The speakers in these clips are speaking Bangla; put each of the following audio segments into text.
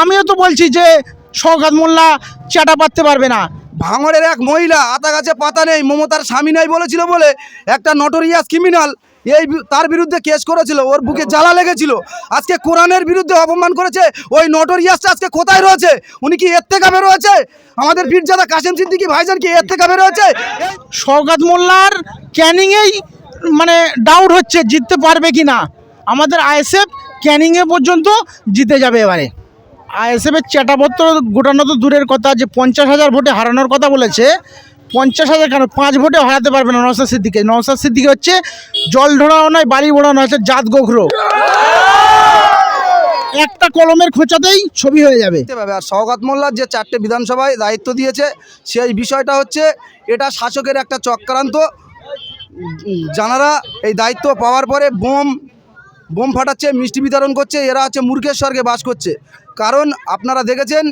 আমিও তো বলছি যে সৌগাত মোল্লা চাটা পাততে পারবে না। ভাঙড়ের এক মহিলা আতা গাছে পাতা নেই মমতার স্বামী নাই বলেছিল বলে একটা নটোরিয়াস ক্রিমিনাল এই তার বিরুদ্ধে কেস করেছিল ওর বুকে জ্বালা লেগেছিল। আজকে কোরআনের বিরুদ্ধে অপমান করেছে ওই নটোরিয়াসটা আজকে কোথায় রয়েছে? উনি কি এর থেকে বেরোয়েছে আমাদের পীরজাদা কাশেম সিদ্দিকি ভাইজান কি এর থেকে বেরোয়েছে এই সৌগাত মোল্লার ক্যানিংয়েই মানে ডাউট হচ্ছে জিততে পারবে কি না আমাদের আইএসএফ ক্যানিংয়ে পর্যন্ত জিতে যাবে এবারে। আইএসএফের চেটাপত্র গোটানো তো দূরের কথা যে পঞ্চাশ হাজার ভোটে হারানোর কথা বলেছে, পঞ্চাশ হাজার কেন? পাঁচ ভোটে হারাতে পারবে না নওসাদ সিদ্দিকে নওসাদ সিদ্দিকি হচ্ছে জল ঢোড়াও নয় বাড়ি বোড়ানো হচ্ছে জাত গোখরো। একটা কলমের খোঁচাতেই ছবি হয়ে যাবে। আর সৌগত মোল্লার যে চারটে বিধানসভায় দায়িত্ব দিয়েছে, সেই বিষয়টা হচ্ছে এটা শাসকের একটা চক্রান্ত। জানারা এই দায়িত্ব পাওয়ার পরে বোম বোম ফাটাচ্ছে, মিষ্টি বিতরণ করছে, এরা হচ্ছে মূর্খের স্বর্গে বাস করছে। কারণ আপনারা দেখেছেন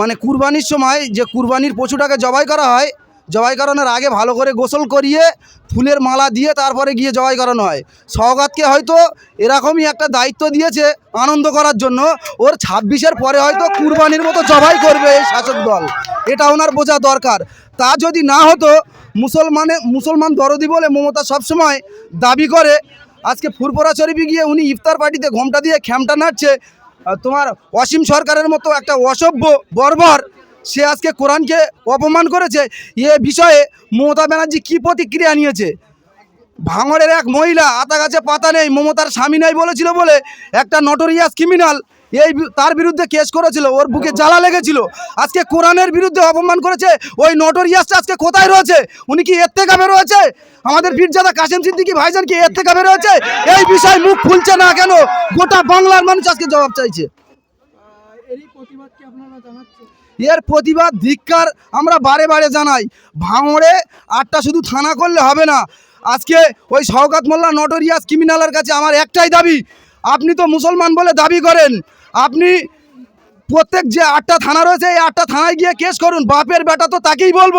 মানে কুরবানির সময় যে কুরবানির পশুটাকে জবাই করা হয়, জবাই করানোর আগে ভালো করে গোসল করিয়ে ফুলের মালা দিয়ে তারপরে গিয়ে জবাই করানো হয়। সওগাতকে হয়তো এরকমই একটা দায়িত্ব দিয়েছে আনন্দ করার জন্য, ওর ছাব্বিশের পরে হয়তো কুরবানির মতো জবাই করবে এই শাসক দল। এটা ওনার বোঝা দরকার। তা যদি না হতো, মুসলমানে, মুসলমান দরদি বলে মমতা সবসময় দাবি করে, আজকে ফুরপুরা শরীফে গিয়ে উনি ইফতার পার্টিতে ঘোমটা দিয়ে খ্যামটা নাড়ছে তোমার অসীম সরকারের মতো একটা অসভ্য বর্বর সে আজকে কোরআনকে অপমান করেছে। এ বিষয়ে মমতা ব্যানার্জি কী প্রতিক্রিয়া নিয়েছে? ভাঙড়ের এক মহিলা আতা গাছে পাতা নেই, মমতার স্বামী নাই বলেছিল বলে একটা নটোরিয়াস ক্রিমিনাল এই তার বিরুদ্ধে কেস করেছিল, ওর বুকে জ্বালা লেগেছিল। আজকে কোরআনের বিরুদ্ধে অপমান করেছে, ওই নটোরিয়াসটা আজকে কোথায় রয়েছে? উনি কি এর থেকে রয়েছে আমাদের পীরজাদা কাশেম সিদ্দিকি ভাইজান কি এর থেকে বেরোয়েছে এই বিষয় মুখ খুলছে না কেন? গোটা বাংলার মানুষ আজকে জবাব চাইছে। এর প্রতিবাদ ধিক্কার আমরা বারে বারে জানাই। ভাঙড়ে আটটা শুধু থানা করলে হবে না। আজকে ওই শওকাত মোল্লা নটোরিয়াস ক্রিমিনালের কাছে আমার একটাই দাবি আপনি তো মুসলমান বলে দাবি করেন। আপনি প্রত্যেক যে আটটা থানা রয়েছে, এই আটটা থানায় গিয়ে কেস করুন। বাপের বেটা তো তাকেই বলব।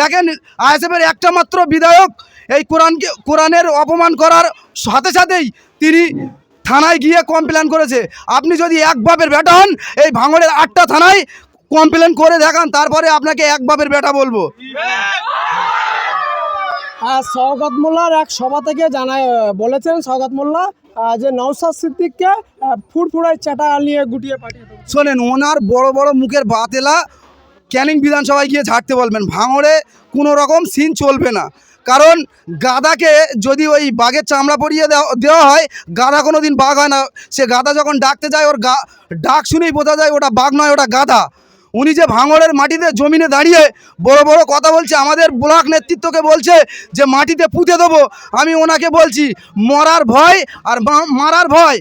দেখেন, আইএসএফের একটা মাত্র বিধায়ক, এই কোরআনকে, কোরআনের অপমান করার সাথে সাথেই তিনি থানায় গিয়ে কমপ্লেন করেছে। আপনি যদি এক বাপের বেটা হন, এই ভাঙড়ের আটটা থানায় কমপ্লেন করে দেখান, তারপরে আপনাকে এক বাপের বেটা বলব। আর সৌগত মোল্লার এক সভা থেকে জানায় বলেছেন সৌগত মোল্লা যে নৌসাদ সিদ্দিককে ফুরফুরায় চাটা নিয়ে গুটিয়ে পাঠিয়ে শোনেন, ওনার বড় বড় মুখের বাতেলা ক্যানিং বিধানসভায় গিয়ে ঝাড়তে বলবেন, ভাঙড়ে কোনো রকম সিন চলবে না। কারণ গাদাকে যদি ওই বাঘের চামড়া পরিয়ে দেওয়া হয়, গাদা কোনো দিন বাঘ হয় না। সে গাদা যখন ডাকতে যায়, ওর গা, ডাক শুনেই বোঝা যায় ওটা বাঘ নয়, ওটা গাদা উনি যে ভাঙড়ের মাটিতে জমিনে দাঁড়িয়ে বড় বড় কথা বলছে, আমাদের ব্লক নেতৃত্বকে বলছে যে মাটিতে পুঁতে দেবো। আমি ওনাকে বলছি, মরার ভয় আর মারার ভয়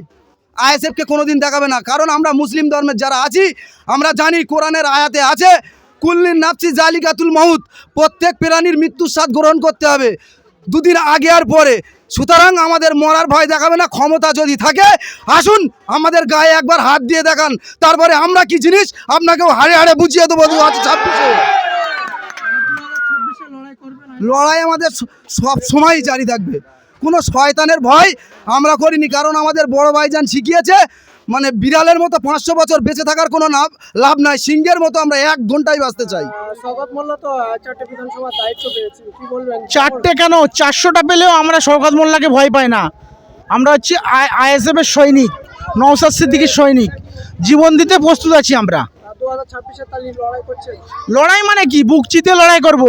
আইএসএফকে কোনোদিন দেখাবে না। কারণ আমরা মুসলিম ধর্মের যারা আছি, আমরা জানি কোরআনের আয়াতে আছে, কুল্লিন নাফসি জালিকাতুল মাহুত প্রত্যেক প্রাণীর মৃত্যুর স্বাদ গ্রহণ করতে হবে। দুদিন আগে আর পরে সুতরাং আমাদের মরার ভয় দেখাবে না, ক্ষমতা যদি থাকে, আসুন আমাদের গায়ে একবার হাত দিয়ে দেখান। তারপরে আমরা কি জিনিস আপনাকেও হাড়ে হাড়ে বুঝিয়ে দেবো দু হাজার ছাব্বিশে? লড়াই আমাদের সব সময় জারি থাকবে। কোনো শয়তানের ভয় আমরা করিনি, কারণ আমাদের বড় ভাইজান শিখিয়েছে মানে বিড়ালের মতো পাঁচশো বছর বেঁচে থাকার কোনো লাভ লাভ নাই। সিংহের মতো আমরা এক ঘন্টায় বাঁচতে চাই। সৌগত চারটে বিধানসভার দায়িত্ব পেয়েছে। কি বলবেন? চারটে কেন? চারশোটা পেলেও আমরা শওকত মোল্লাকে ভয় পাই না। আমরা হচ্ছি আইএসএফের সৈনিক নওসাদ সিদ্দিকির সৈনিক। জীবন দিতে প্রস্তুত আছি আমরা। লড়াই মানে কি? বুক চিতে লড়াই করব।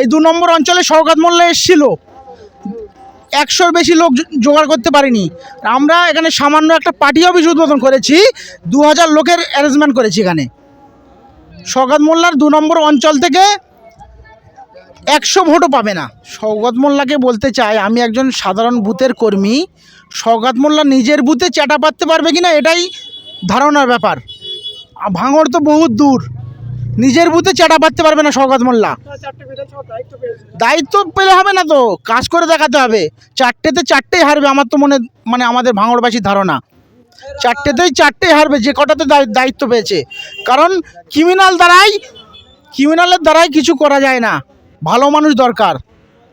এই দু নম্বর অঞ্চলে শওকত মোল্লা এসেছিল। একশোর বেশি লোক জোগাড় করতে পারিনি। আমরা এখানে সামান্য একটা পার্টি অফিস উদ্বোধন করেছি দু হাজার লোকের অ্যারেঞ্জমেন্ট করেছি এখানে। শওকত মোল্লার দু নম্বর অঞ্চল থেকে একশো ভোটও পাবে না। সৌগত মোল্লাকে বলতে চাই, আমি একজন সাধারণ বুথের কর্মী। সৌগত মোল্লা নিজের বুথে চাটা পাততে পারবে কি না এটাই ধারণার ব্যাপার। ভাঙড় তো বহুত দূর। নিজের বুথে চাটা পাততে পারবে না সৌগত মোল্লা। দায়িত্ব পেলে হবে না তো, কাজ করে দেখাতে হবে। চারটেতে চারটেই হারবে, আমার তো মনে মানে আমাদের ভাঙড়বাসীর ধারণা। চারটেতেই চারটেই হারবে, যে কটাতে দায়িত্ব পেয়েছে। কারণ ক্রিমিনাল দ্বারাই ক্রিমিনালের দ্বারাই কিছু করা যায় না। ভালো মানুষ দরকার।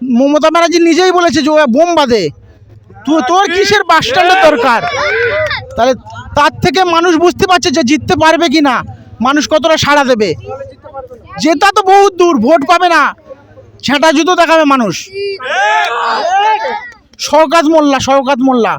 মমতা ব্যানার্জি নিজেই বলেছে যে ও বোম তুই তোর কিসের বাস দরকার? তাহলে তার থেকে মানুষ বুঝতে পারছে যে জিততে পারবে কি না মানুষ কতটা সাড়া দেবে? জেতা তো বহুত দূর ভোট পাবে না। ছেঁটা জুতো দেখাবে মানুষ। শওকাত মোল্লা শওকাত মোল্লা।